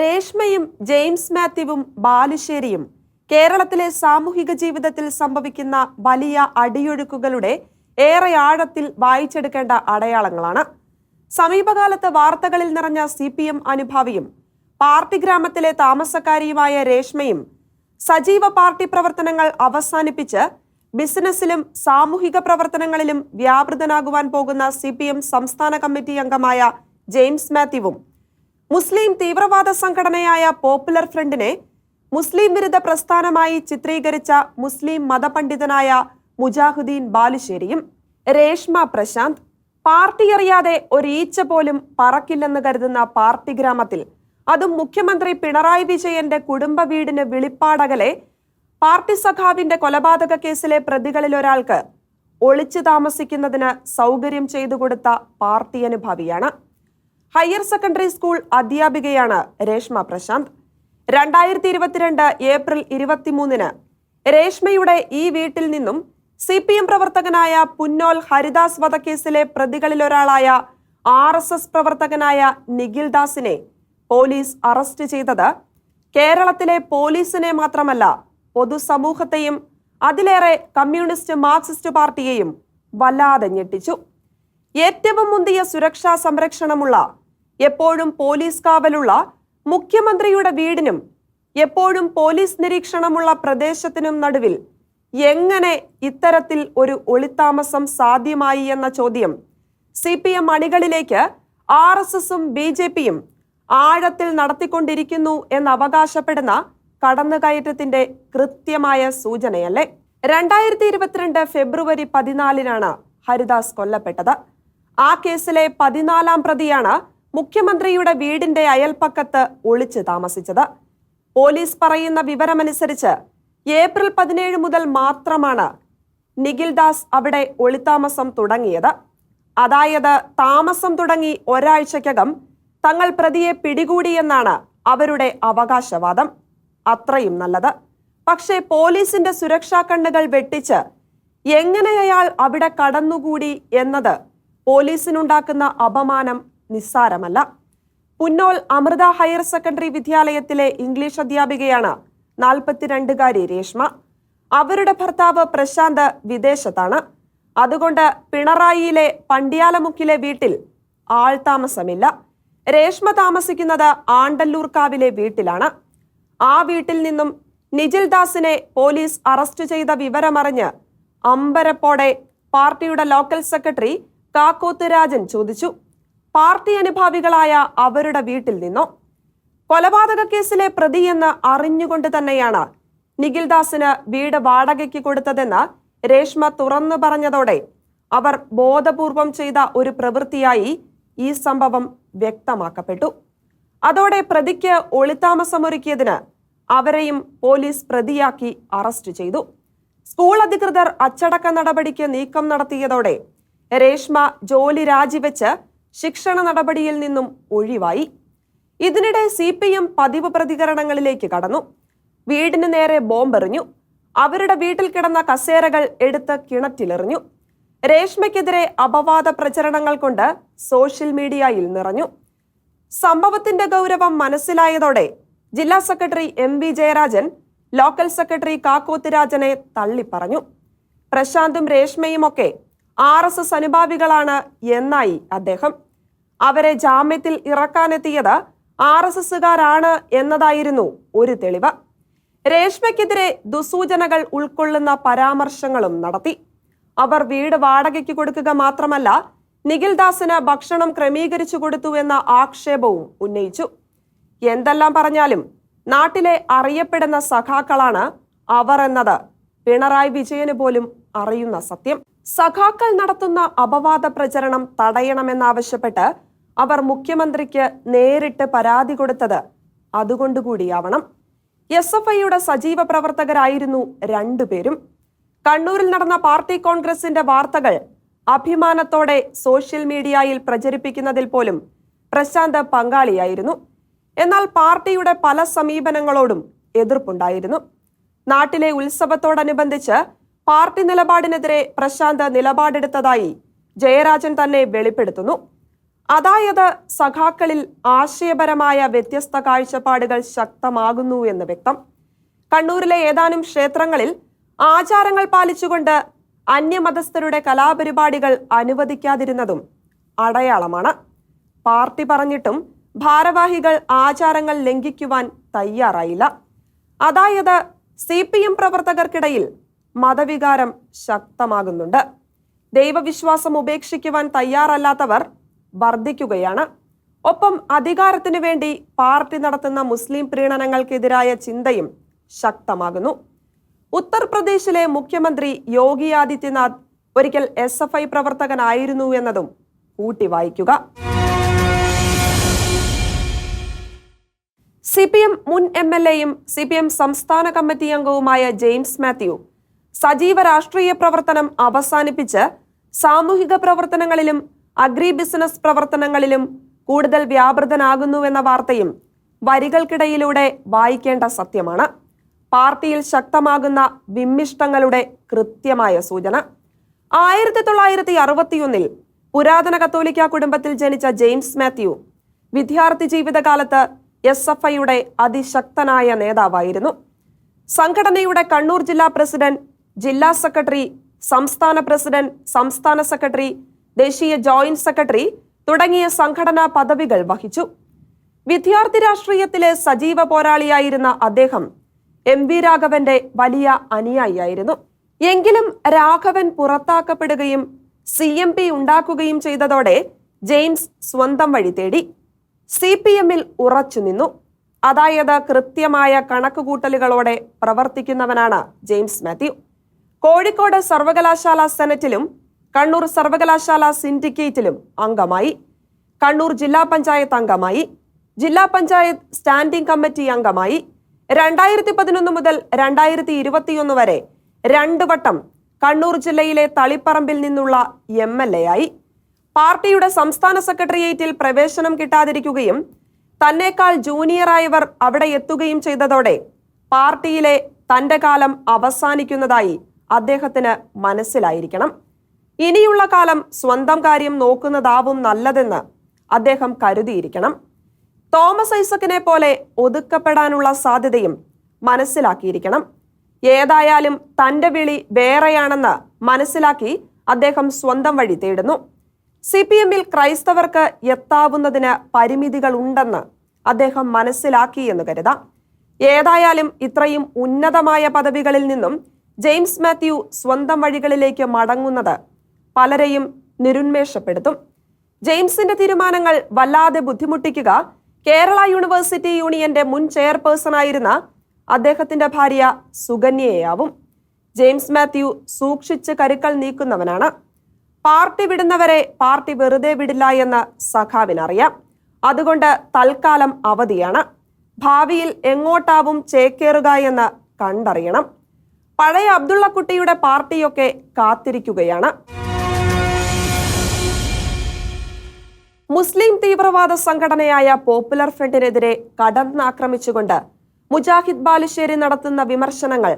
രേഷ്മയും James മാത്യുവും ബാലുശ്ശേരിയും കേരളത്തിലെ സാമൂഹിക ജീവിതത്തിൽ സംഭവിക്കുന്ന വലിയ അടിയൊഴുക്കുകളുടെ ഏറെ ആഴത്തിൽ വായിച്ചെടുക്കേണ്ട അടയാളങ്ങളാണ്. സമീപകാലത്ത് വാർത്തകളിൽ നിറഞ്ഞ സി പി എം അനുഭാവിയും പാർട്ടി ഗ്രാമത്തിലെ താമസക്കാരിയുമായ രേഷ്മയും സജീവ പാർട്ടി പ്രവർത്തനങ്ങൾ അവസാനിപ്പിച്ച് ബിസിനസ്സിലും സാമൂഹിക പ്രവർത്തനങ്ങളിലും വ്യാപൃതനാകുവാൻ പോകുന്ന സി സംസ്ഥാന കമ്മിറ്റി അംഗമായ ജെയിംസ് മാത്യുവും മുസ്ലിം തീവ്രവാദ സംഘടനയായ പോപ്പുലർ ഫ്രണ്ടിനെ മുസ്ലിം വിരുദ്ധ പ്രസ്ഥാനമായി ചിത്രീകരിച്ച മുസ്ലിം മതപണ്ഡിതനായ മുജാഹുദ്ദീൻ ബാലുശ്ശേരിയും രേഷ്മ പ്രശാന്ത് പാർട്ടി അറിയാതെ ഒരീച്ച പോലും പറക്കില്ലെന്ന് കരുതുന്ന പാർട്ടി ഗ്രാമത്തിൽ അതും മുഖ്യമന്ത്രി പിണറായി വിജയന്റെ കുടുംബ വീടിന് വിളിപ്പാടകലെ പാർട്ടി സഖാവിന്റെ കൊലപാതക കേസിലെ പ്രതികളിൽ ഒരാൾക്ക് ഒളിച്ചു താമസിക്കുന്നതിന് സൗകര്യം ചെയ്തു കൊടുത്ത പാർട്ടി അനുഭാവിയാണ്. ഹയർ സെക്കൻഡറി സ്കൂൾ അധ്യാപികയാണ് രേഷ്മ പ്രശാന്ത്. രണ്ടായിരത്തി ഇരുപത്തിരണ്ട് ഏപ്രിൽ ഇരുപത്തിമൂന്നിന് രേഷ്മയുടെ ഈ വീട്ടിൽ നിന്നും സി പി എം പ്രവർത്തകനായ പുന്നോൽ ഹരിദാസ് വധക്കേസിലെ പ്രതികളിലൊരാളായ ആർ എസ് എസ് പ്രവർത്തകനായ നിഖിൽ ദാസിനെ പോലീസ് അറസ്റ്റ് ചെയ്തത് കേരളത്തിലെ പോലീസിനെ മാത്രമല്ല പൊതുസമൂഹത്തെയും അതിലേറെ കമ്മ്യൂണിസ്റ്റ് മാർക്സിസ്റ്റ് പാർട്ടിയെയും വല്ലാതെ ഞെട്ടിച്ചു. ഏറ്റവും മുന്തിയ സുരക്ഷാ സംരക്ഷണമുള്ള എപ്പോഴും പോലീസ് കാവലുള്ള മുഖ്യമന്ത്രിയുടെ വീടിനും എപ്പോഴും പോലീസ് നിരീക്ഷണമുള്ള പ്രദേശത്തിനും നടുവിൽ എങ്ങനെ ഇത്തരത്തിൽ ഒരു ഒളിത്താമസം സാധ്യമായി എന്ന ചോദ്യം സി പി എം അണികളിലേക്ക് ആർ എസ് എസും ബി ജെ പിയും ആഴത്തിൽ നടത്തിക്കൊണ്ടിരിക്കുന്നു എന്ന് അവകാശപ്പെടുന്ന കടന്നുകയറ്റത്തിന്റെ കൃത്യമായ സൂചനയല്ലേ? രണ്ടായിരത്തി ഇരുപത്തിരണ്ട് ഫെബ്രുവരി പതിനാലിനാണ് ഹരിദാസ് കൊല്ലപ്പെട്ടത്. ആ കേസിലെ പതിനാലാം പ്രതിയാണ് മുഖ്യമന്ത്രിയുടെ വീടിന്റെ അയൽപ്പക്കത്ത് ഒളിച്ച് താമസിച്ചത്. പോലീസ് പറയുന്ന വിവരമനുസരിച്ച് ഏപ്രിൽ പതിനേഴ് മുതൽ മാത്രമാണ് നിഖിൽ ദാസ് അവിടെ ഒളിത്താമസം തുടങ്ങിയത്. അതായത് താമസം തുടങ്ങി ഒരാഴ്ചക്കകം തങ്ങൾ പ്രതിയെ പിടികൂടിയെന്നാണ് അവരുടെ അവകാശവാദം. അത്രയും നല്ലത്. പക്ഷേ പോലീസിന്റെ സുരക്ഷാ കണ്ണുകൾ വെട്ടിച്ച് എങ്ങനെ അയാൾ അവിടെ കടന്നുകൂടി എന്നത് പോലീസിനുണ്ടാക്കുന്ന അപമാനം നിസ്സാരമല്ല. പുന്നോൽ അമൃത ഹയർ സെക്കൻഡറി വിദ്യാലയത്തിലെ ഇംഗ്ലീഷ് അധ്യാപികയാണ് നാൽപ്പത്തിരണ്ടുകാരി രേഷ്മ. അവരുടെ ഭർത്താവ് പ്രശാന്ത് വിദേശത്താണ്. അതുകൊണ്ട് പിണറായിയിലെ പണ്ടിയാലമുക്കിലെ വീട്ടിൽ ആൾ താമസമില്ല. രേഷ്മ താമസിക്കുന്നത് ആണ്ടല്ലൂർക്കാവിലെ വീട്ടിലാണ്. ആ വീട്ടിൽ നിന്നും നിജിൽ ദാസിനെ പോലീസ് അറസ്റ്റ് ചെയ്ത വിവരമറിഞ്ഞ് അമ്പരപ്പോടെ പാർട്ടിയുടെ ലോക്കൽ സെക്രട്ടറി കാക്കോത്ത് രാജൻ ചോദിച്ചു. പാർട്ടി അനുഭാവികളായ അവരുടെ വീട്ടിൽ നിന്നോ? കൊലപാതക കേസിലെ പ്രതിയെന്ന് അറിഞ്ഞുകൊണ്ട് തന്നെയാണ് നിഖിൽ ദാസിന് വീട് വാടകയ്ക്ക് കൊടുത്തതെന്ന് രേഷ്മ തുറന്നു പറഞ്ഞതോടെ അവർ ബോധപൂർവം ചെയ്ത ഒരു പ്രവൃത്തിയായി ഈ സംഭവം വ്യക്തമാക്കപ്പെട്ടു. അതോടെ പ്രതിക്ക് ഒളിത്താമസമൊരുക്കിയതിന് അവരെയും പോലീസ് പ്രതിയാക്കി അറസ്റ്റ് ചെയ്തു. സ്കൂൾ അധികൃതർ അച്ചടക്ക നടപടിക്ക് നീക്കം നടത്തിയതോടെ രേഷ്മ ജോലി രാജിവെച്ച് ശിക്ഷണ നടപടിയിൽ നിന്നും ഒഴിവായി. ഇതിനിടെ സി പി എം പതിവ് പ്രതികരണങ്ങളിലേക്ക് കടന്നു. വീടിന് നേരെ ബോംബെറിഞ്ഞു. അവരുടെ വീട്ടിൽ കിടന്ന കസേരകൾ എടുത്ത് കിണറ്റിലെറിഞ്ഞു. രേഷ്മയ്ക്കെതിരെ അപവാദ പ്രചരണങ്ങൾ കൊണ്ട് സോഷ്യൽ മീഡിയയിൽ നിറഞ്ഞു. സംഭവത്തിന്റെ ഗൗരവം മനസ്സിലായതോടെ ജില്ലാ secretary M V Jayarajan local secretary Kakkoth രാജനെ തള്ളിപ്പറഞ്ഞു. പ്രശാന്തും രേഷ്മയുമൊക്കെ ആർ എസ് എസ് അനുഭാവികളാണ് എന്നായി അദ്ദേഹം. അവരെ ജാമ്യത്തിൽ ഇറക്കാനെത്തിയത് ആർ എസ് എസുകാരാണ് എന്നതായിരുന്നു ഒരു തെളിവ്. രേഷ്മയ്ക്കെതിരെ ദുസൂചനകൾ ഉൾക്കൊള്ളുന്ന പരാമർശങ്ങളും നടത്തി. അവർ വീട് വാടകയ്ക്ക് കൊടുക്കുക മാത്രമല്ല നിഖിൽ ദാസിന് ഭക്ഷണം ക്രമീകരിച്ചു കൊടുത്തു എന്ന ആക്ഷേപവും ഉന്നയിച്ചു. എന്തെല്ലാം പറഞ്ഞാലും നാട്ടിലെ അറിയപ്പെടുന്ന സഖാക്കളാണ് അവർ എന്നത് പിണറായി വിജയന് പോലും അറിയുന്ന സത്യം. സഖാക്കൾ നടത്തുന്ന അപവാദ പ്രചരണം തടയണമെന്നാവശ്യപ്പെട്ട് അവർ മുഖ്യമന്ത്രിക്ക് നേരിട്ട് പരാതി കൊടുത്തത് അതുകൊണ്ടുകൂടിയാവണം. എസ് എഫ് ഐയുടെ സജീവ പ്രവർത്തകരായിരുന്നു രണ്ടുപേരും കണ്ണൂരിൽ നടന്ന പാർട്ടി കോൺഗ്രസിന്റെ വാർത്തകൾ അഭിമാനത്തോടെ സോഷ്യൽ മീഡിയയിൽ പ്രചരിപ്പിക്കുന്നതിൽ പോലും പ്രശാന്ത് പങ്കാളിയായിരുന്നു. എന്നാൽ പാർട്ടിയുടെ പല സമീപനങ്ങളോടും എതിർപ്പുണ്ടായിരുന്നു. നാട്ടിലെ ഉത്സവത്തോടനുബന്ധിച്ച് പാർട്ടി നിലപാടിനെതിരെ പ്രശാന്ത് നിലപാടെടുത്തതായി ജയരാജൻ തന്നെ വെളിപ്പെടുത്തുന്നു. അതായത് സഖാക്കളിൽ ആശയപരമായ വ്യത്യസ്ത കാഴ്ചപ്പാടുകൾ ശക്തമാകുന്നു എന്ന് വ്യക്തം. കണ്ണൂരിലെ ഏതാനും ക്ഷേത്രങ്ങളിൽ ആചാരങ്ങൾ പാലിച്ചുകൊണ്ട് അന്യമതസ്ഥരുടെ കലാപരിപാടികൾ അനുവദിക്കാതിരുന്നതും അടയാളമാണ്. പാർട്ടി പറഞ്ഞിട്ടും ഭാരവാഹികൾ ആചാരങ്ങൾ ലംഘിക്കുവാൻ തയ്യാറായില്ല. അതായത് സി പി എം പ്രവർത്തകർക്കിടയിൽ മതവികാരം ശക്തമാകുന്നുണ്ട്. ദൈവവിശ്വാസം ഉപേക്ഷിക്കുവാൻ തയ്യാറല്ലാത്തവർ വർദ്ധിക്കുകയാണ്. ഒപ്പം അധികാരത്തിനു വേണ്ടി പാർട്ടി നടത്തുന്ന മുസ്ലിം പ്രീണനങ്ങൾക്കെതിരായ ചിന്തയും ശക്തമാകുന്നു. ഉത്തർപ്രദേശിലെ മുഖ്യമന്ത്രി യോഗി ആദിത്യനാഥ് ഒരിക്കൽ എസ് എഫ് ഐ പ്രവർത്തകനായിരുന്നു എന്നതും കൂട്ടി വായിക്കുക സി പി എം മുൻ എം എൽ എയും സി പി എം സംസ്ഥാന കമ്മിറ്റി അംഗവുമായ ജെയിംസ് മാത്യു സജീവ രാഷ്ട്രീയ പ്രവർത്തനം അവസാനിപ്പിച്ച് സാമൂഹിക പ്രവർത്തനങ്ങളിലും അഗ്രി ബിസിനസ് പ്രവർത്തനങ്ങളിലും കൂടുതൽ വ്യാപൃതനാകുന്നുവെന്ന വാർത്തയും വരികൾക്കിടയിലൂടെ വായിക്കേണ്ട സത്യമാണ്. പാർട്ടിയിൽ ശക്തമാകുന്ന വിമ്മിഷ്ടങ്ങളുടെ കൃത്യമായ സൂചന. ആയിരത്തി തൊള്ളായിരത്തി അറുപത്തിയൊന്നിൽ പുരാതന കത്തോലിക്ക കുടുംബത്തിൽ ജനിച്ച ജെയിംസ് മാത്യു വിദ്യാർത്ഥി ജീവിതകാലത്ത് എസ് എഫ് ഐയുടെ അതിശക്തനായ നേതാവായിരുന്നു. സംഘടനയുടെ കണ്ണൂർ ജില്ലാ പ്രസിഡന്റ് ജില്ലാ സെക്രട്ടറി സംസ്ഥാന പ്രസിഡന്റ് സംസ്ഥാന സെക്രട്ടറി ദേശീയ ജോയിന്റ് സെക്രട്ടറി തുടങ്ങിയ സംഘടനാ പദവികൾ വഹിച്ചു. വിദ്യാർത്ഥി രാഷ്ട്രീയത്തിലെ സജീവ പോരാളിയായിരുന്ന അദ്ദേഹം എം വി രാഘവന്റെ വലിയ അനുയായിയായിരുന്നു. എങ്കിലും രാഘവൻ പുറത്താക്കപ്പെടുകയും സി എം പി ഉണ്ടാക്കുകയും ചെയ്തതോടെ ജെയിംസ് സ്വന്തം വഴി തേടി. സി പി എമ്മിൽ ഉറച്ചു നിന്നു. അതായത് കൃത്യമായ കണക്കുകൂട്ടലുകളോടെ പ്രവർത്തിക്കുന്നവനാണ് ജെയിംസ് മാത്യു. കോഴിക്കോട് സർവകലാശാല സെനറ്റിലും കണ്ണൂർ സർവകലാശാല സിൻഡിക്കേറ്റിലും അംഗമായി കണ്ണൂർ ജില്ലാ പഞ്ചായത്ത് അംഗമായി ജില്ലാ പഞ്ചായത്ത് സ്റ്റാൻഡിംഗ് കമ്മിറ്റി അംഗമായി രണ്ടായിരത്തി പതിനൊന്ന് മുതൽ രണ്ടായിരത്തി ഇരുപത്തിയൊന്ന് വരെ രണ്ടു വട്ടം കണ്ണൂർ ജില്ലയിലെ തളിപ്പറമ്പിൽ നിന്നുള്ള എം എൽ എ ആയി പാർട്ടിയുടെ സംസ്ഥാന സെക്രട്ടേറിയറ്റിൽ പ്രവേശനം കിട്ടാതിരിക്കുകയും തന്നേക്കാൾ ജൂനിയറായവർ അവിടെ എത്തുകയും ചെയ്തതോടെ പാർട്ടിയിലെ തന്റെ കാലം അവസാനിക്കുന്നതായി അദ്ദേഹത്തിന് മനസ്സിലായിരിക്കണം. ഇനിയുള്ള കാലം സ്വന്തം കാര്യം നോക്കുന്നതാവും നല്ലതെന്ന് അദ്ദേഹം കരുതിയിരിക്കണം. തോമസ് ഐസക്കിനെ പോലെ ഒതുക്കപ്പെടാനുള്ള സാധ്യതയും മനസ്സിലാക്കിയിരിക്കണം. ഏതായാലും തന്റെ വിളി വേറെയാണെന്ന് മനസ്സിലാക്കി അദ്ദേഹം സ്വന്തം വഴി തേടുന്നു. സി പി എമ്മിൽ ക്രൈസ്തവർക്ക് എത്താവുന്നതിന് പരിമിതികൾ ഉണ്ടെന്ന് അദ്ദേഹം മനസ്സിലാക്കി എന്ന് കരുതാം. ഏതായാലും ഇത്രയും ഉന്നതമായ പദവികളിൽ നിന്നും ജെയിംസ് മാത്യു സ്വന്തം വഴികളിലേക്ക് മടങ്ങുന്നത് പലരെയും നിരുന്മേഷപ്പെടുത്തും. ജെയിംസിന്റെ തീരുമാനങ്ങൾ വല്ലാതെ ബുദ്ധിമുട്ടിക്കുക കേരള യൂണിവേഴ്സിറ്റി യൂണിയന്റെ മുൻ ചെയർപേഴ്സണായിരുന്ന അദ്ദേഹത്തിന്റെ ഭാര്യ സുകന്യയാവും. ജെയിംസ് മാത്യു സൂക്ഷിച്ച് കരുക്കൾ നീക്കുന്നവനാണ്. പാർട്ടി വിടുന്നവരെ പാർട്ടി വെറുതെ വിടില്ല എന്ന് സഖാവിനറിയാം. അതുകൊണ്ട് തൽക്കാലം അവധിയാണ്. ഭാവിയിൽ എങ്ങോട്ടാവും ചേക്കേറുക എന്ന് കണ്ടറിയണം. പഴയ അബ്ദുള്ളക്കുട്ടിയുടെ പാർട്ടിയൊക്കെ കാത്തിരിക്കുകയാണ്. മുസ്ലിം തീവ്രവാദ സംഘടനയായ പോപ്പുലർ ഫ്രണ്ടിനെതിരെ കടന്നാക്രമിച്ചുകൊണ്ട് മുജാഹിദ് ബാലുശ്ശേരി നടത്തുന്ന വിമർശനങ്ങൾ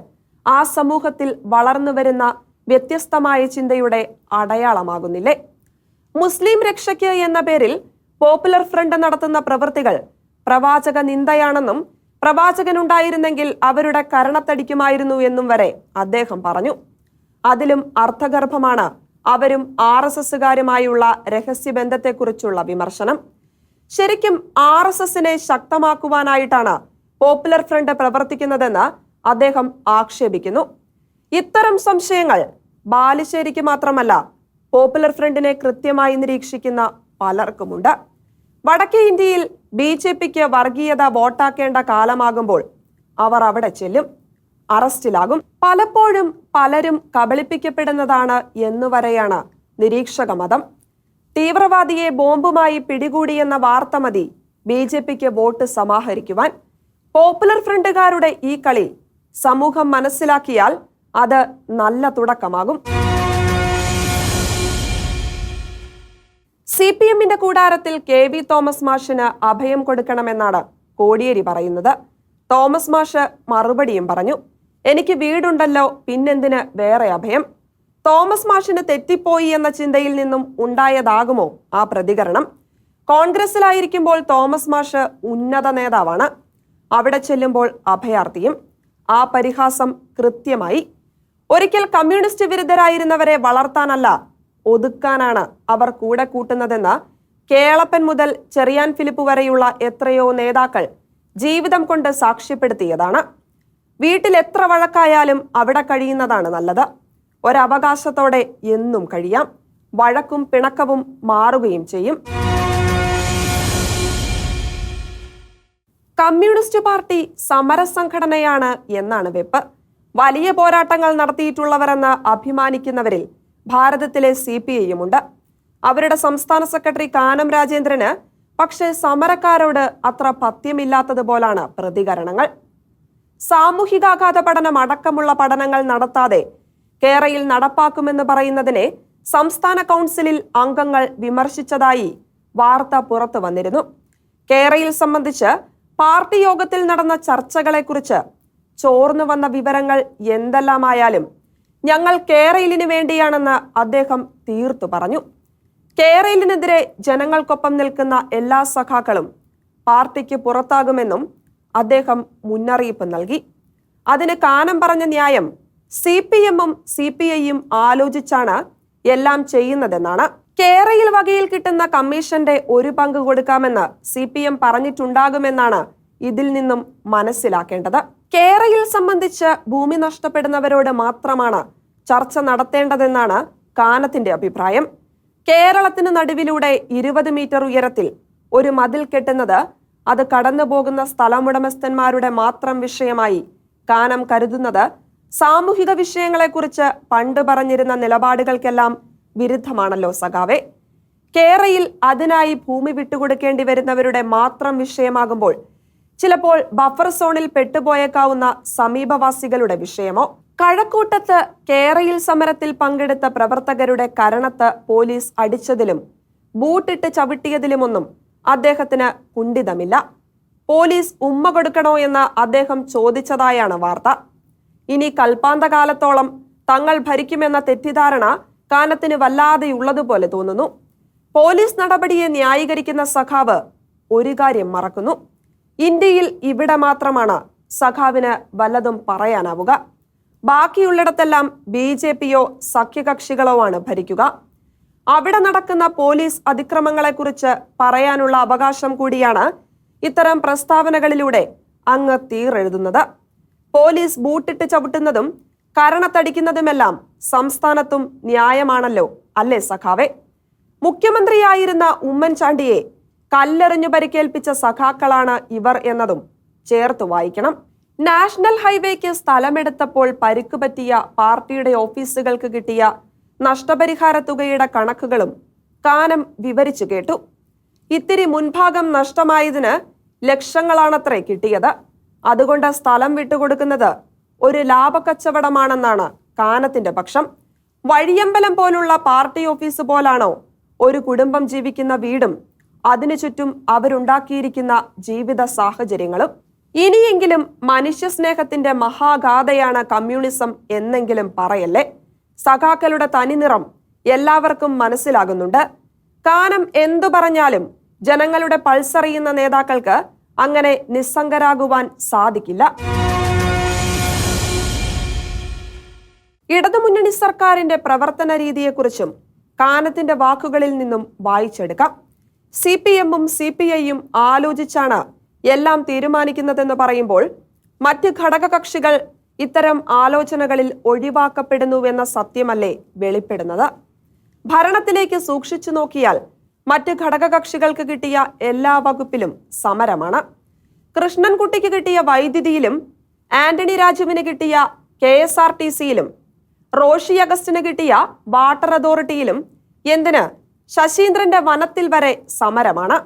ആ സമൂഹത്തിൽ വളർന്നുവരുന്ന വ്യത്യസ്തമായ ചിന്തയുടെ അടയാളമാകുന്നില്ലേ? മുസ്ലിം രക്ഷയ്ക്ക് എന്ന പേരിൽ പോപ്പുലർ ഫ്രണ്ട് നടത്തുന്ന പ്രവൃത്തികൾ പ്രവാചക നിന്ദയാണെന്നും പ്രവാചകനുണ്ടായിരുന്നെങ്കിൽ അവരുടെ കരണത്തടിക്കുമായിരുന്നു എന്നും വരെ അദ്ദേഹം പറഞ്ഞു. അതിലും അർത്ഥഗർഭമാണ് അവരും ആർ എസ് എസുകാരുമായുള്ള രഹസ്യബന്ധത്തെക്കുറിച്ചുള്ള വിമർശനം. ശരിക്കും ആർ എസ് എസിനെ ശക്തമാക്കുവാനായിട്ടാണ് പോപ്പുലർ ഫ്രണ്ട് പ്രവർത്തിക്കുന്നതെന്ന് അദ്ദേഹം ആക്ഷേപിക്കുന്നു. ഇത്തരം സംശയങ്ങൾ ബാലുശ്ശേരിക്ക് മാത്രമല്ല പോപ്പുലർ ഫ്രണ്ടിനെ കൃത്യമായി നിരീക്ഷിക്കുന്ന പലർക്കുമുണ്ട്. വടക്കേ ഇന്ത്യയിൽ ബി ജെ പിക്ക് വർഗീയത വോട്ടാക്കേണ്ട കാലമാകുമ്പോൾ അവർ അവിടെ ചെല്ലും അറസ്റ്റിലാകും. പലപ്പോഴും പലരും കബളിപ്പിക്കപ്പെടുന്നതാണ് എന്നുവരെയാണ് നിരീക്ഷക മതം. തീവ്രവാദിയെ ബോംബുമായി പിടികൂടിയെന്ന വാർത്ത മതി ബി ജെ പിക്ക് വോട്ട് സമാഹരിക്കുവാൻ. പോപ്പുലർ ഫ്രണ്ടുകാരുടെ ഈ കളി സമൂഹം മനസ്സിലാക്കിയാൽ അത് നല്ല തുടക്കമാകും. സി പി എമ്മിന്റെ കൂടാരത്തിൽ കെ വി തോമസ് മാഷിന് അഭയം കൊടുക്കണമെന്നാണ് കോടിയേരി പറയുന്നത്. തോമസ് മാഷ് മറുപടിയും പറഞ്ഞു എനിക്ക് വീടുണ്ടല്ലോ പിന്നെന്തിന് വേറെ അഭയം? തോമസ് മാഷിന് തെറ്റിപ്പോയി എന്ന ചിന്തയിൽ നിന്നും ഉണ്ടായതാകുമോ ആ പ്രതികരണം? കോൺഗ്രസിലായിരിക്കുമ്പോൾ തോമസ് മാഷ് ഉന്നത നേതാവാണ്. അവിടെ ചെല്ലുമ്പോൾ അഭയാർത്ഥിയും. ആ പരിഹാസം കൃത്യമായി. ഒരിക്കൽ കമ്മ്യൂണിസ്റ്റ് വിരുദ്ധരായിരുന്നവരെ വളർത്താനല്ല ഒതുക്കാനാണ് അവർ കൂടെ കൂട്ടുന്നതെന്ന് കേളപ്പൻ മുതൽ ചെറിയാൻ ഫിലിപ്പ് വരെയുള്ള എത്രയോ നേതാക്കൾ ജീവിതം കൊണ്ട് സാക്ഷ്യപ്പെടുത്തിയതാണ്. വീട്ടിൽ എത്ര വഴക്കായാലും അവിടെ കഴിയുന്നതാണ് നല്ലത്. ഒരവകാശത്തോടെ എന്നും കഴിയാം. വഴക്കും പിണക്കവും മാറുകയും ചെയ്യും. കമ്മ്യൂണിസ്റ്റ് പാർട്ടി സമരസംഘടനയാണ് എന്നാണ് വെപ്പ്. വലിയ പോരാട്ടങ്ങൾ നടത്തിയിട്ടുള്ളവരെന്ന് അഭിമാനിക്കുന്നവരിൽ ഭാരതത്തിലെ സി പി ഐയുമുണ്ട്. അവരുടെ സംസ്ഥാന സെക്രട്ടറി കാനം രാജേന്ദ്രന് പക്ഷേ സമരക്കാരോട് അത്ര പഥ്യമില്ലാത്തതുപോലാണ് പ്രതികരണങ്ങൾ. സാമൂഹികാഘാത പഠനം അടക്കമുള്ള പഠനങ്ങൾ നടത്താതെ കേരയിൽ നടപ്പാക്കുമെന്ന് പറയുന്നതിനെ സംസ്ഥാന കൗൺസിലിൽ അംഗങ്ങൾ വിമർശിച്ചതായി വാർത്ത പുറത്തു വന്നിരുന്നു. കേരയിൽ സംബന്ധിച്ച് പാർട്ടി യോഗത്തിൽ നടന്ന ചർച്ചകളെക്കുറിച്ച് ചോർന്നു വന്ന വിവരങ്ങൾ എന്തെല്ലാമായാലും ഞങ്ങൾ കേരളിന് വേണ്ടിയാണെന്ന് അദ്ദേഹം തീർത്തു പറഞ്ഞു. കേരളിനെതിരെ ജനങ്ങൾക്കൊപ്പം നിൽക്കുന്ന എല്ലാ സഖാക്കളും പാർട്ടിക്ക് പുറത്താകുമെന്നും അദ്ദേഹം മുന്നറിയിപ്പ് നൽകി. അതിന് കാനം പറഞ്ഞ ന്യായം സി പി എമ്മും സി പി ഐയും ആലോചിച്ചാണ് എല്ലാം ചെയ്യുന്നതെന്നാണ്. കേരയിൽ വകയിൽ കിട്ടുന്ന കമ്മീഷന്റെ ഒരു പങ്ക് കൊടുക്കാമെന്ന് സി പി എം പറഞ്ഞിട്ടുണ്ടാകുമെന്നാണ് ഇതിൽ നിന്നും മനസ്സിലാക്കേണ്ടത്. കേരയിൽ സംബന്ധിച്ച് ഭൂമി നഷ്ടപ്പെടുന്നവരോട് മാത്രമാണ് ചർച്ച നടത്തേണ്ടതെന്നാണ് കാനത്തിന്റെ അഭിപ്രായം. കേരളത്തിന് നടുവിലൂടെ ഇരുപത് മീറ്റർ ഉയരത്തിൽ ഒരു മതിൽ കെട്ടുന്നത് അത് കടന്നുപോകുന്ന സ്ഥലമുടമസ്ഥന്മാരുടെ മാത്രം വിഷയമായി കാനം കരുതുന്നത് സാമൂഹിക വിഷയങ്ങളെക്കുറിച്ച് പണ്ട് പറഞ്ഞിരുന്ന നിലപാടുകൾക്കെല്ലാം വിരുദ്ധമാണല്ലോ സഖാവെ. കേരയിൽ അതിനായി ഭൂമി വിട്ടുകൊടുക്കേണ്ടി വരുന്നവരുടെ മാത്രം വിഷയമാകുമ്പോൾ ചിലപ്പോൾ ബഫർ സോണിൽ പെട്ടുപോയേക്കാവുന്ന സമീപവാസികളുടെ വിഷയമോ? കഴക്കൂട്ടത്ത് കേരയിൽ സമരത്തിൽ പങ്കെടുത്ത പ്രവർത്തകരുടെ കരണത്ത് പോലീസ് അടിച്ചതിലും ബൂട്ടിട്ട് ചവിട്ടിയതിലുമൊന്നും അദ്ദേഹത്തിന് കുണ്ഠിതമില്ല. പോലീസ് ഉമ്മ കൊടുക്കണോ എന്ന് അദ്ദേഹം ചോദിച്ചതായാണ് വാർത്ത. ഇനി കൽപ്പാന്തകാലത്തോളം തങ്ങൾ ഭരിക്കുമെന്ന തെറ്റിദ്ധാരണ കാനത്തിന് വല്ലാതെയുള്ളതുപോലെ തോന്നുന്നു. പോലീസ് നടപടിയെ ന്യായീകരിക്കുന്ന സഖാവ് ഒരു കാര്യം മറക്കുന്നു. ഇന്ത്യയിൽ ഇവിടെ മാത്രമാണ് സഖാവിന് വല്ലതും പറയാനാവുക. ബാക്കിയുള്ളിടത്തെല്ലാം ബി ജെ പിയോ സഖ്യകക്ഷികളോ ആണ് ഭരിക്കുക. അവിടെ നടക്കുന്ന പോലീസ് അതിക്രമങ്ങളെക്കുറിച്ച് പറയാനുള്ള അവകാശം കൂടിയാണ് ഇത്തരം പ്രസ്താവനകളിലൂടെ അങ്ങ് തീറെഴുതുന്നത് പോലീസ് ബൂട്ടിട്ട് ചവിട്ടുന്നതും കരണത്തടിക്കുന്നതുമെല്ലാം സംസ്ഥാനത്തും ന്യായമാണല്ലോ അല്ലേ സഖാവെ? മുഖ്യമന്ത്രിയായിരുന്ന ഉമ്മൻചാണ്ടിയെ കല്ലെറിഞ്ഞു പരിക്കേൽപ്പിച്ച സഖാക്കളാണ് ഇവർ എന്നതും ചേർത്ത് വായിക്കണം. നാഷണൽ ഹൈവേക്ക് സ്ഥലമെടുത്തപ്പോൾ പരിക്ക് പറ്റിയ പാർട്ടിയുടെ ഓഫീസുകൾക്ക് കിട്ടിയ നഷ്ടപരിഹാര തുകയുടെ കണക്കുകളും കാനം വിവരിച്ചു കേട്ടു. ഇത്തിരി മുൻഭാഗം നഷ്ടമായതിന് ലക്ഷങ്ങളാണത്രേ കിട്ടിയത്. അതുകൊണ്ട് സ്ഥലം വിട്ടുകൊടുക്കുന്നത് ഒരു ലാഭക്കച്ചവടമാണെന്നാണ് കാനത്തിന്റെ പക്ഷം. വഴിയമ്പലം പോലുള്ള പാർട്ടി ഓഫീസ് പോലാണോ ഒരു കുടുംബം ജീവിക്കുന്ന വീടും അതിനു ചുറ്റും അവരുണ്ടാക്കിയിരിക്കുന്ന ജീവിത സാഹചര്യങ്ങളും ഇനിയെങ്കിലും മനുഷ്യസ്നേഹത്തിന്റെ മഹാഗാഥയാണ് കമ്മ്യൂണിസം എന്നെങ്കിലും പറയല്ലേ? സഖാക്കളുടെ തനിനിറം എല്ലാവർക്കും മനസ്സിലാകുന്നുണ്ട്. കാനം എന്തു പറഞ്ഞാലും ജനങ്ങളുടെ പൾസറിയുന്ന നേതാക്കൾക്ക് അങ്ങനെ നിസ്സംഗരാകുവാൻ സാധിക്കില്ല. ഇടതുമുന്നണി സർക്കാരിന്റെ പ്രവർത്തന രീതിയെക്കുറിച്ചും കാനത്തിന്റെ വാക്കുകളിൽ നിന്നും വായിച്ചെടുക്കാം. സി പി എമ്മും സി പി ഐയും ആലോചിച്ചാണ് എല്ലാം തീരുമാനിക്കുന്നതെന്ന് പറയുമ്പോൾ മറ്റ് ഘടകകക്ഷികൾ ഇത്തരം ആലോചനകളിൽ ഒഴിവാക്കപ്പെടുന്നുവെന്ന സത്യമല്ലേ വെളിപ്പെടുന്നത്? ഭരണത്തിലേക്ക് സൂക്ഷിച്ചു നോക്കിയാൽ മറ്റ് ഘടകകക്ഷികൾക്ക് കിട്ടിയ എല്ലാ വകുപ്പിലും സമരമാണ്. കൃഷ്ണൻകുട്ടിക്ക് കിട്ടിയ വൈദ്യുതിയിലും ആന്റണി രാജുവിന് കിട്ടിയ കെ എസ് ആർ ടി സിയിലും റോഷി അഗസ്റ്റിന് കിട്ടിയ വാട്ടർ അതോറിറ്റിയിലും എന്തിന് ശശീന്ദ്രന്റെ വനത്തിൽ വരെ സമരമാണ്.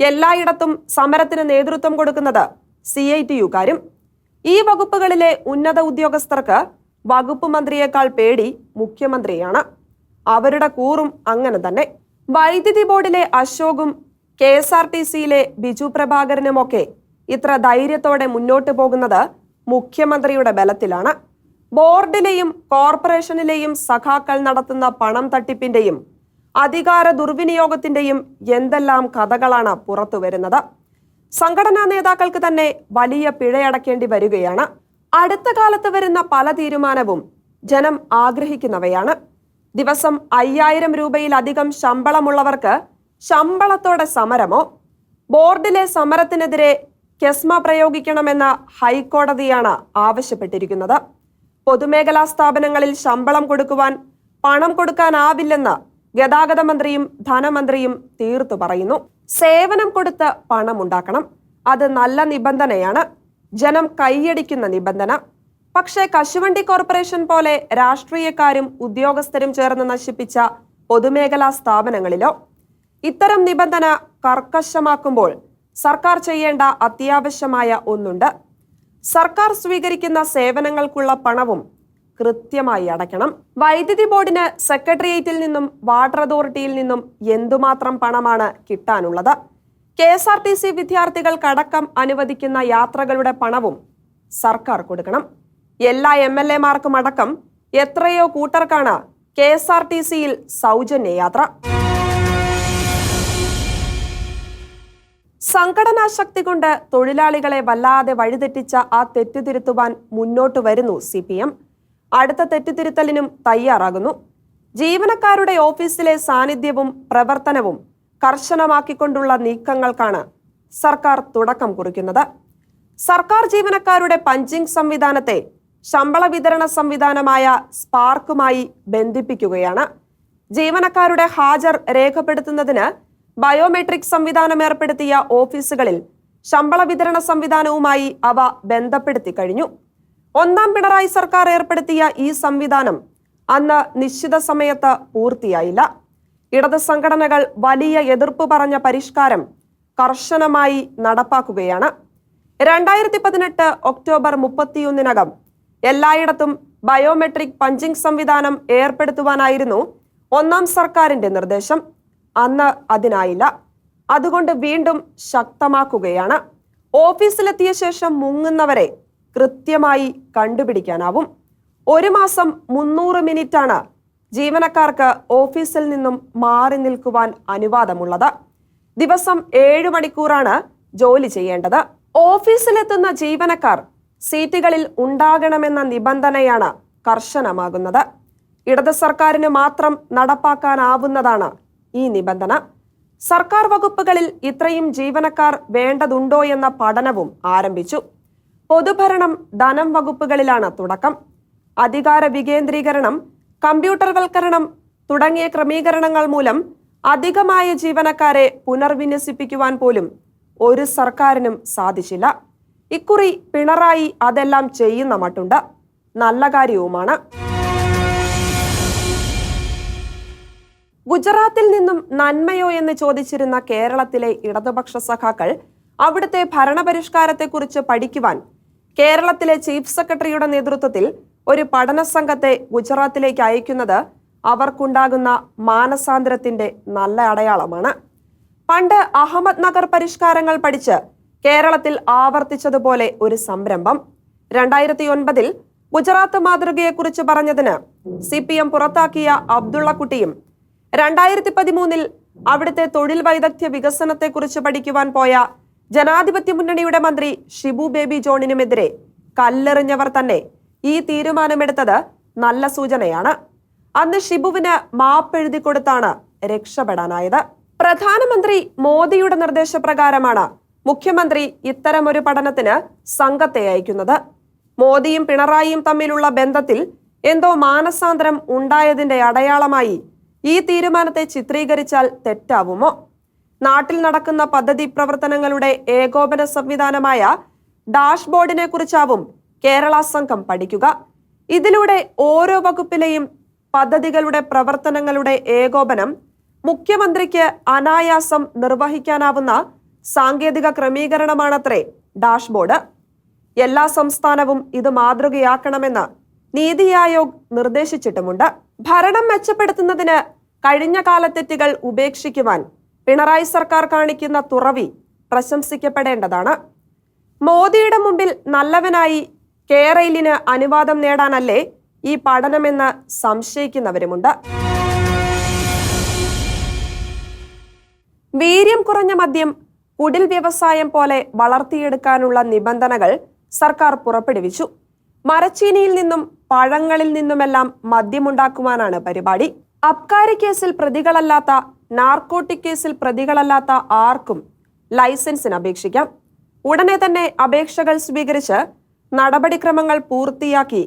എല്ലായിടത്തും സമരത്തിന് നേതൃത്വം കൊടുക്കുന്നത് സി ഐ ടി ഈ വകുപ്പുകളിലെ ഉന്നത ഉദ്യോഗസ്ഥർക്ക് വകുപ്പ് മന്ത്രിയേക്കാൾ പേടി മുഖ്യമന്ത്രിയാണ്. അവരുടെ കൂറും അങ്ങനെ തന്നെ. വൈദ്യുതി ബോർഡിലെ അശോകും കെ എസ് ആർ ടി സിയിലെ ബിജു പ്രഭാകരനുമൊക്കെ ഇത്ര ധൈര്യത്തോടെ മുന്നോട്ട് പോകുന്നത് മുഖ്യമന്ത്രിയുടെ ബലത്തിലാണ്. ബോർഡിലെയും കോർപ്പറേഷനിലെയും സഖാക്കൾ നടത്തുന്ന പണം തട്ടിപ്പിന്റെയും അധികാര ദുർവിനിയോഗത്തിന്റെയും എന്തെല്ലാം കഥകളാണ് പുറത്തു വരുന്നത്? സംഘടനാ നേതാക്കൾക്ക് തന്നെ വലിയ പിഴയടക്കേണ്ടി വരികയാണ്. അടുത്ത കാലത്ത് വരുന്ന പല തീരുമാനവും ജനം ആഗ്രഹിക്കുന്നവയാണ്. ദിവസം അയ്യായിരം രൂപയിലധികം ശമ്പളമുള്ളവർക്ക് ശമ്പളത്തോടെ സമരമോ? ബോർഡിലെ സമരത്തിനെതിരെ കെസ്മ പ്രയോഗിക്കണമെന്ന ഹൈക്കോടതിയാണ് ആവശ്യപ്പെട്ടിരിക്കുന്നത്. പൊതുമേഖലാ സ്ഥാപനങ്ങളിൽ ശമ്പളം കൊടുക്കുവാൻ പണം കൊടുക്കാനാവില്ലെന്ന് ഗതാഗത മന്ത്രിയും ധനമന്ത്രിയും തീർത്തു പറയുന്നു. സേവനം കൊടുത്ത് പണമുണ്ടാക്കണം. അത് നല്ല നിബന്ധനയാണ്. ജനം കൈയടിക്കുന്ന നിബന്ധന. പക്ഷേ കശുവണ്ടി കോർപ്പറേഷൻ പോലെ രാഷ്ട്രീയക്കാരും ഉദ്യോഗസ്ഥരും ചേർന്ന് നശിപ്പിച്ച പൊതുമേഖലാ സ്ഥാപനങ്ങളിലോ? ഇത്തരം നിബന്ധന കർക്കശമാക്കുമ്പോൾ സർക്കാർ ചെയ്യേണ്ട അത്യാവശ്യമായ ഒന്നുണ്ട്. സർക്കാർ സ്വീകരിക്കുന്ന സേവനങ്ങൾക്കുള്ള പണവും കൃത്യമായി അടയ്ക്കണം. വൈദ്യുതി ബോർഡിന് സെക്രട്ടേറിയറ്റിൽ നിന്നും വാട്ടർ അതോറിറ്റിയിൽ നിന്നും എന്തുമാത്രം പണമാണ് കിട്ടാനുള്ളത്? K S R T C അനുവദിക്കുന്ന യാത്രകളുടെ പണവും സർക്കാർ കൊടുക്കണം. എല്ലാ എം എൽ എമാർക്കും അടക്കം എത്രയോ കൂട്ടർക്കാണ് കെ എസ് ആർ ടി സിയിൽ സൗജന്യ യാത്ര സംഘടനാ ശക്തി കൊണ്ട് തൊഴിലാളികളെ വല്ലാതെ വഴിതെറ്റിച്ച ആ തെറ്റുതിരുത്തുവാൻ മുന്നോട്ട് വരുന്നു സി പി എം. അടുത്ത തെറ്റിത്തിരുത്തലിനും തയ്യാറാകുന്നു. ജീവനക്കാരുടെ ഓഫീസിലെ സാന്നിധ്യവും പ്രവർത്തനവും കർശനമാക്കിക്കൊണ്ടുള്ള നീക്കങ്ങൾക്കാണ് സർക്കാർ തുടക്കം കുറിക്കുന്നത്. സർക്കാർ ജീവനക്കാരുടെ പഞ്ചിങ് സംവിധാനത്തെ ശമ്പള വിതരണ സംവിധാനമായ സ്പാർക്കുമായി ബന്ധിപ്പിക്കുകയാണ്. ജീവനക്കാരുടെ ഹാജർ രേഖപ്പെടുത്തുന്നതിന് ബയോമെട്രിക് സംവിധാനം ഏർപ്പെടുത്തിയ ഓഫീസുകളിൽ ശമ്പള വിതരണ സംവിധാനവുമായി അവ ബന്ധപ്പെടുത്തി കഴിഞ്ഞു. ഒന്നാം പിണറായി സർക്കാർ ഏർപ്പെടുത്തിയ ഈ സംവിധാനം അന്ന് നിശ്ചിത സമയത്ത് പൂർത്തിയായില്ല. ഇടത് സംഘടനകൾ വലിയ എതിർപ്പ് പറഞ്ഞ പരിഷ്കാരം കർശനമായി നടപ്പാക്കുകയാണ്. രണ്ടായിരത്തി പതിനെട്ട് ഒക്ടോബർ മുപ്പത്തിയൊന്നിനകം എല്ലായിടത്തും ബയോമെട്രിക് പഞ്ചിംഗ് സംവിധാനം ഏർപ്പെടുത്തുവാനായിരുന്നു ഒന്നാം സർക്കാരിന്റെ നിർദ്ദേശം. അന്ന് അതിനായില്ല. അതുകൊണ്ട് വീണ്ടും ശക്തമാക്കുകയാണ്. ഓഫീസിലെത്തിയ ശേഷം മുങ്ങുന്നവരെ കൃത്യമായി കണ്ടുപിടിക്കാനാവും. ഒരു മാസം മുന്നൂറ് മിനിറ്റാണ് ജീവനക്കാർക്ക് ഓഫീസിൽ നിന്നും മാറി നിൽക്കുവാൻ അനുവാദമുള്ളത്. ദിവസം ഏഴ് മണിക്കൂറാണ് ജോലി ചെയ്യേണ്ടത്. ഓഫീസിലെത്തുന്ന ജീവനക്കാർ സീറ്റുകളിൽ ഉണ്ടാകണമെന്ന നിബന്ധനയാണ് കർശനമാകുന്നത്. ഇടത് സർക്കാരിന് മാത്രം നടപ്പാക്കാനാവുന്നതാണ് ഈ നിബന്ധന. സർക്കാർ വകുപ്പുകളിൽ ഇത്രയും ജീവനക്കാർ വേണ്ടതുണ്ടോ എന്ന പഠനവും ആരംഭിച്ചു. പൊതുഭരണം ധനം വകുപ്പുകളിലാണ് തുടക്കം. അധികാര വികേന്ദ്രീകരണം കമ്പ്യൂട്ടർവൽക്കരണം തുടങ്ങിയ ക്രമീകരണങ്ങൾ മൂലം അധികമായ ജീവനക്കാരെ പുനർവിന്യസിപ്പിക്കുവാൻ പോലും ഒരു സർക്കാരിനും സാധിച്ചില്ല. ഇക്കുറി പിണറായി അതെല്ലാം ചെയ്യുന്ന മട്ടുണ്ട്. നല്ല കാര്യവുമാണ്. ഗുജറാത്തിൽ നിന്നും നന്മയോ എന്ന് ചോദിച്ചിരുന്ന കേരളത്തിലെ ഇടതുപക്ഷ സഖാക്കൾ അവിടുത്തെ ഭരണപരിഷ്കാരത്തെക്കുറിച്ച് പഠിക്കുവാൻ കേരളത്തിലെ ചീഫ് സെക്രട്ടറിയുടെ നേതൃത്വത്തിൽ ഒരു പഠന സംഘത്തെ ഗുജറാത്തിലേക്ക് അയക്കുന്നത് അവർക്കുണ്ടാകുന്ന മാനസാന്തരത്തിന്റെ നല്ല അടയാളമാണ്. പണ്ട് അഹമ്മദ് നഗർ പരിഷ്കാരങ്ങൾ പഠിച്ച് കേരളത്തിൽ ആവർത്തിച്ചതുപോലെ ഒരു സംരംഭം. രണ്ടായിരത്തി ഒൻപതിൽ ഗുജറാത്ത് മാതൃകയെക്കുറിച്ച് പറഞ്ഞതിന് സി പി എം പുറത്താക്കിയ അബ്ദുള്ളക്കുട്ടിയും രണ്ടായിരത്തി പതിമൂന്നിൽ അവിടുത്തെ തൊഴിൽ വൈദഗ്ധ്യ വികസനത്തെക്കുറിച്ച് പഠിക്കുവാൻ പോയ ജനാധിപത്യ മുന്നണിയുടെ മന്ത്രി ഷിബു ബേബി ജോണിനുമെതിരെ കല്ലെറിഞ്ഞവർ തന്നെ ഈ തീരുമാനമെടുത്തത് നല്ല സൂചനയാണ്. അന്ന് ഷിബുവിന് മാപ്പെഴുതി കൊടുത്താണ് രക്ഷപ്പെടാനായത്. പ്രധാനമന്ത്രി മോദിയുടെ നിർദ്ദേശപ്രകാരമാണ് മുഖ്യമന്ത്രി ഇത്തരമൊരു പഠനത്തിന് സംഘത്തെ അയക്കുന്നത്. മോദിയും പിണറായിയും തമ്മിലുള്ള ബന്ധത്തിൽ എന്തോ മാനസാന്തരം ഉണ്ടായതിന്റെ അടയാളമായി ഈ തീരുമാനത്തെ ചിത്രീകരിച്ചാൽ തെറ്റാവുമോ? നാട്ടിൽ നടക്കുന്ന പദ്ധതി പ്രവർത്തനങ്ങളുടെ ഏകോപന സംവിധാനമായ ഡാഷ്ബോർഡിനെ കുറിച്ചാവും കേരള സംഘം പഠിക്കുക. ഇതിലൂടെ ഓരോ വകുപ്പിലെയും പദ്ധതികളുടെ പ്രവർത്തനങ്ങളുടെ ഏകോപനം മുഖ്യമന്ത്രിക്ക് അനായാസം നിർവഹിക്കാനാവുന്ന സാങ്കേതിക ക്രമീകരണമാണത്രേ ഡാഷ്ബോർഡ്. എല്ലാ സംസ്ഥാനവും ഇത് മാതൃകയാക്കണമെന്ന് നീതി ആയോഗ് നിർദ്ദേശിച്ചിട്ടുമുണ്ട്. ഭരണം മെച്ചപ്പെടുത്തുന്നതിന് കഴിഞ്ഞ കാലത്തെറ്റുകൾ ഉപേക്ഷിക്കുവാൻ പിണറായി സർക്കാർ കാണിക്കുന്ന തുറവി പ്രശംസിക്കപ്പെടേണ്ടതാണ്. മോദിയുടെ മുമ്പിൽ നല്ലവനായി കേരളിന് അനുവാദം നേടാനല്ലേ ഈ പഠനമെന്ന് സംശയിക്കുന്നവരുമുണ്ട്. വീര്യം കുറഞ്ഞ മദ്യം കുടിൽ വ്യവസായം പോലെ വളർത്തിയെടുക്കാനുള്ള നിബന്ധനകൾ സർക്കാർ പുറപ്പെടുവിച്ചു. മരച്ചീനിയിൽ നിന്നും പഴങ്ങളിൽ നിന്നുമെല്ലാം മദ്യമുണ്ടാക്കുവാനാണ് പരിപാടി. അബ്കാരി കേസിൽ പ്രതികളല്ലാത്ത നാർക്കോട്ടിക് കേസിൽ പ്രതികളല്ലാത്ത ആർക്കും ലൈസൻസിന് അപേക്ഷിക്കാം. ഉടനെ തന്നെ അപേക്ഷകൾ സ്വീകരിച്ച് നടപടിക്രമങ്ങൾ പൂർത്തിയാക്കി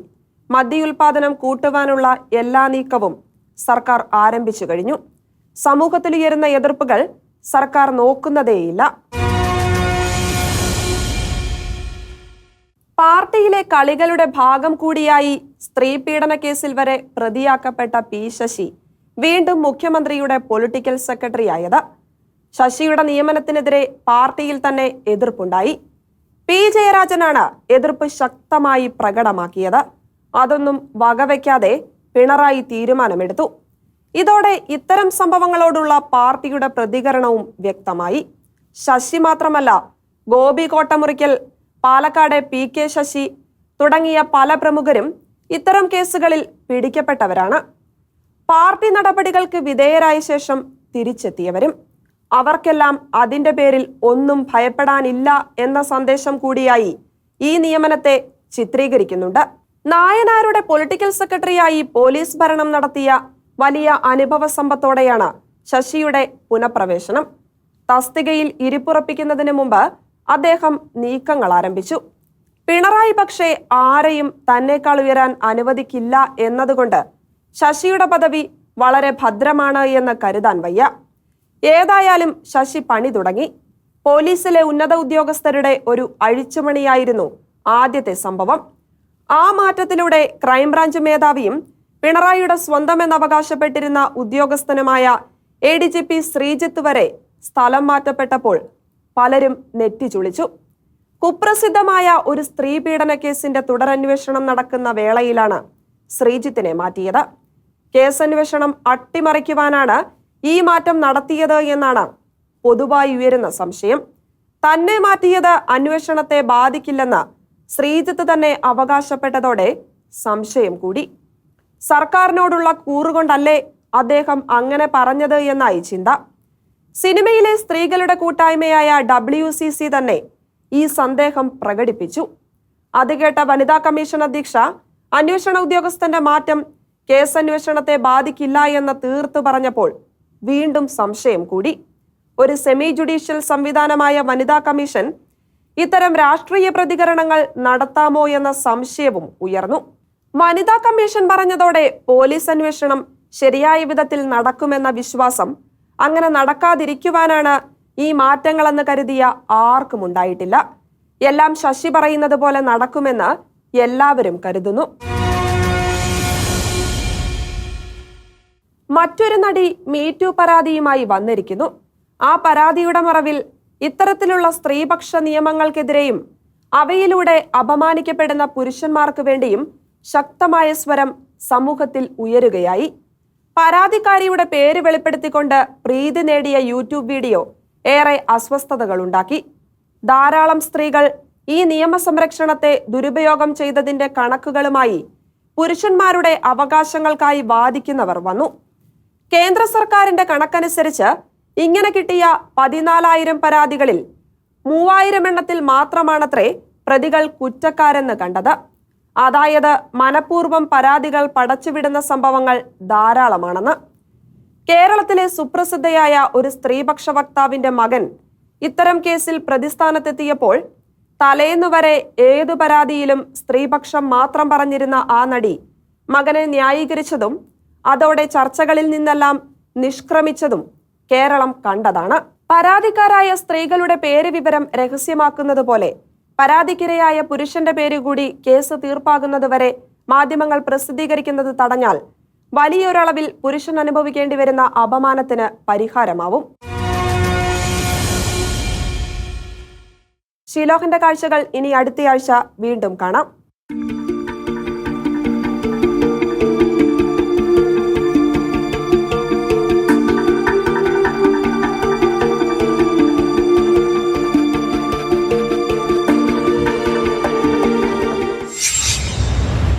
മദ്യയുൽപാദനം കൂട്ടുവാനുള്ള എല്ലാ നീക്കവും സർക്കാർ ആരംഭിച്ചു കഴിഞ്ഞു. സമൂഹത്തിലുയരുന്ന എതിർപ്പുകൾ സർക്കാർ നോക്കുന്നതേയില്ല. പാർട്ടിയിലെ കളികളുടെ ഭാഗം കൂടിയായി സ്ത്രീ പീഡന കേസിൽ വരെ പ്രതിയാക്കപ്പെട്ട പി ശശി വീണ്ടും മുഖ്യമന്ത്രിയുടെ പൊളിറ്റിക്കൽ സെക്രട്ടറി സെക്രട്ടറിയായത്. ശശിയുടെ നിയമനത്തിനെതിരെ പാർട്ടിയിൽ തന്നെ എതിർപ്പുണ്ടായി. പി ജയരാജനാണ് എതിർപ്പ് ശക്തമായി പ്രകടമാക്കിയത്. അതൊന്നും വകവയ്ക്കാതെ പിണറായി തീരുമാനമെടുത്തു. ഇതോടെ ഇത്തരം സംഭവങ്ങളോടുള്ള പാർട്ടിയുടെ പ്രതികരണവും വ്യക്തമായി. ശശി മാത്രമല്ല ഗോപി കോട്ടമുറിക്കൽ പാലക്കാട് പി കെ ശശി തുടങ്ങിയ പല പ്രമുഖരും ഇത്തരം കേസുകളിൽ പിടിക്കപ്പെട്ടവരാണ് പാർട്ടി നടപടികൾക്ക് വിധേയരായ ശേഷം തിരിച്ചെത്തിയവരും അവർക്കെല്ലാം അതിന്റെ പേരിൽ ഒന്നും ഭയപ്പെടാനില്ല എന്ന സന്ദേശം കൂടിയായി ഈ നിയമനത്തെ ചിത്രീകരിക്കുന്നുണ്ട്. നായനാരുടെ പൊളിറ്റിക്കൽ സെക്രട്ടറിയായി പോലീസ് ഭരണം നടത്തിയ വലിയ അനുഭവ സമ്പത്തോടെയാണ് ശശിയുടെ പുനഃപ്രവേശനം. തസ്തികയിൽ ഇരിപ്പുറപ്പിക്കുന്നതിന് മുമ്പ് അദ്ദേഹം നീക്കങ്ങൾ ആരംഭിച്ചു. പിണറായി പക്ഷേ ആരെയും തന്നേക്കാൾ ഉയരാൻ അനുവദിക്കില്ല എന്നതുകൊണ്ട് ശശിയുടെ പദവി വളരെ ഭദ്രമാണ് എന്ന് കരുതാൻ വയ്യ. ഏതായാലും ശശി പണി തുടങ്ങി. പോലീസിലെ ഉന്നത ഉദ്യോഗസ്ഥരുടെ ഒരു അഴിച്ചുമണിയായിരുന്നു ആദ്യത്തെ സംഭവം. ആ മാറ്റത്തിലൂടെ ക്രൈംബ്രാഞ്ച് മേധാവിയും പിണറായിയുടെ സ്വന്തമെന്ന് അവകാശപ്പെട്ടിരുന്ന ഉദ്യോഗസ്ഥനുമായ A D G P Sreejith വരെ സ്ഥലം മാറ്റപ്പെട്ടപ്പോൾ പലരും നെറ്റിച്ചുളിച്ചു കുപ്രസിദ്ധമായ ഒരു സ്ത്രീ പീഡന കേസിന്റെ തുടരന്വേഷണം നടക്കുന്ന വേളയിലാണ് ശ്രീജിത്തിനെ മാറ്റിയത്. കേസന്വേഷണം അട്ടിമറിക്കുവാനാണ് ഈ മാറ്റം നടത്തിയത് എന്നാണ് പൊതുവായി ഉയരുന്ന സംശയം. തന്നെ മാറ്റിയത് അന്വേഷണത്തെ ബാധിക്കില്ലെന്ന് ശ്രീജിത്ത് തന്നെ അവകാശപ്പെട്ടതോടെ സംശയം കൂടി. സർക്കാരിനോടുള്ള കൂറുകൊണ്ടല്ലേ അദ്ദേഹം അങ്ങനെ പറഞ്ഞത് എന്നായി ചിന്ത. സിനിമയിലെ സ്ത്രീകളുടെ കൂട്ടായ്മയായ ഡബ്ല്യു തന്നെ ഈ സന്ദേഹം പ്രകടിപ്പിച്ചു. അത് കേട്ട വനിതാ കമ്മീഷൻ അധ്യക്ഷ അന്വേഷണ ഉദ്യോഗസ്ഥന്റെ മാറ്റം കേസന്വേഷണത്തെ ബാധിക്കില്ല എന്ന് തീർത്തു പറഞ്ഞപ്പോൾ വീണ്ടും സംശയം കൂടി. ഒരു സെമി ജുഡീഷ്യൽ സംവിധാനമായ വനിതാ കമ്മീഷൻ ഇത്തരം രാഷ്ട്രീയ പ്രതികരണങ്ങൾ നടത്താമോ എന്ന സംശയവും ഉയർന്നു. വനിതാ കമ്മീഷൻ പറഞ്ഞതോടെ പോലീസ് അന്വേഷണം ശരിയായ വിധത്തിൽ നടക്കുമെന്ന വിശ്വാസം അങ്ങനെ നടക്കാതിരിക്കുവാനാണ് ഈ മാറ്റങ്ങളെന്ന് കരുതിയ ആർക്കും ഉണ്ടായിട്ടില്ല. എല്ലാം ശശി പറയുന്നത് പോലെ നടക്കുമെന്ന് എല്ലാവരും കരുതുന്നു. മറ്റൊരു നടി മീറ്റു പരാതിയുമായി വന്നിരിക്കുന്നു. ആ പരാതിയുടെ മറവിൽ ഇത്തരത്തിലുള്ള സ്ത്രീപക്ഷ നിയമങ്ങൾക്കെതിരെയും അവയിലൂടെ അപമാനിക്കപ്പെടുന്ന പുരുഷന്മാർക്ക് വേണ്ടിയും ശക്തമായ സ്വരം സമൂഹത്തിൽ ഉയരുകയായി. പരാതിക്കാരിയുടെ പേര് വെളിപ്പെടുത്തിക്കൊണ്ട് പ്രീതി നേടിയ യൂട്യൂബ് വീഡിയോ ഏറെ അസ്വസ്ഥതകൾ ഉണ്ടാക്കി ധാരാളം സ്ത്രീകൾ ഈ നിയമസംരക്ഷണത്തെ ദുരുപയോഗം ചെയ്തതിന്റെ കണക്കുകളുമായി പുരുഷന്മാരുടെ അവകാശങ്ങൾക്കായി വാദിക്കുന്നവർ വന്നു. കേന്ദ്ര സർക്കാരിന്റെ കണക്കനുസരിച്ച് ഇങ്ങനെ കിട്ടിയ പതിനാലായിരം പരാതികളിൽ മൂവായിരം എണ്ണത്തിൽ മാത്രമാണത്രേ പ്രതികൾ കുറ്റക്കാരെന്ന് കണ്ടത്. അതായത് മനപൂർവം പരാതികൾ പടച്ചുവിടുന്ന സംഭവങ്ങൾ ധാരാളമാണെന്ന്. കേരളത്തിലെ സുപ്രസിദ്ധയായ ഒരു സ്ത്രീപക്ഷ വക്താവിന്റെ മകൻ ഇത്തരം കേസിൽ പ്രതിസ്ഥാനത്തെത്തിയപ്പോൾ തലേന്നു വരെ ഏതു പരാതിയിലും സ്ത്രീപക്ഷം മാത്രം പറഞ്ഞിരുന്ന ആ നടി മകനെ ന്യായീകരിച്ചതും അതോടെ ചർച്ചകളിൽ നിന്നെല്ലാം നിഷ്ക്രമിച്ചതും കേരളം കണ്ടതാണ്. പരാതിക്കാരായ സ്ത്രീകളുടെ പേര് വിവരം രഹസ്യമാക്കുന്നത് പോലെ പരാതിക്കിരയായ പുരുഷന്റെ പേര് കൂടി കേസ് തീർപ്പാകുന്നതുവരെ മാധ്യമങ്ങൾ പ്രസിദ്ധീകരിക്കുന്നത് തടഞ്ഞാൽ വലിയൊരളവിൽ പുരുഷൻ അനുഭവിക്കേണ്ടി വരുന്ന അപമാനത്തിന് പരിഹാരമാവും. ഷീലോഹന്റെ കാഴ്ചകൾ ഇനി അടുത്തയാഴ്ച വീണ്ടും കാണാം.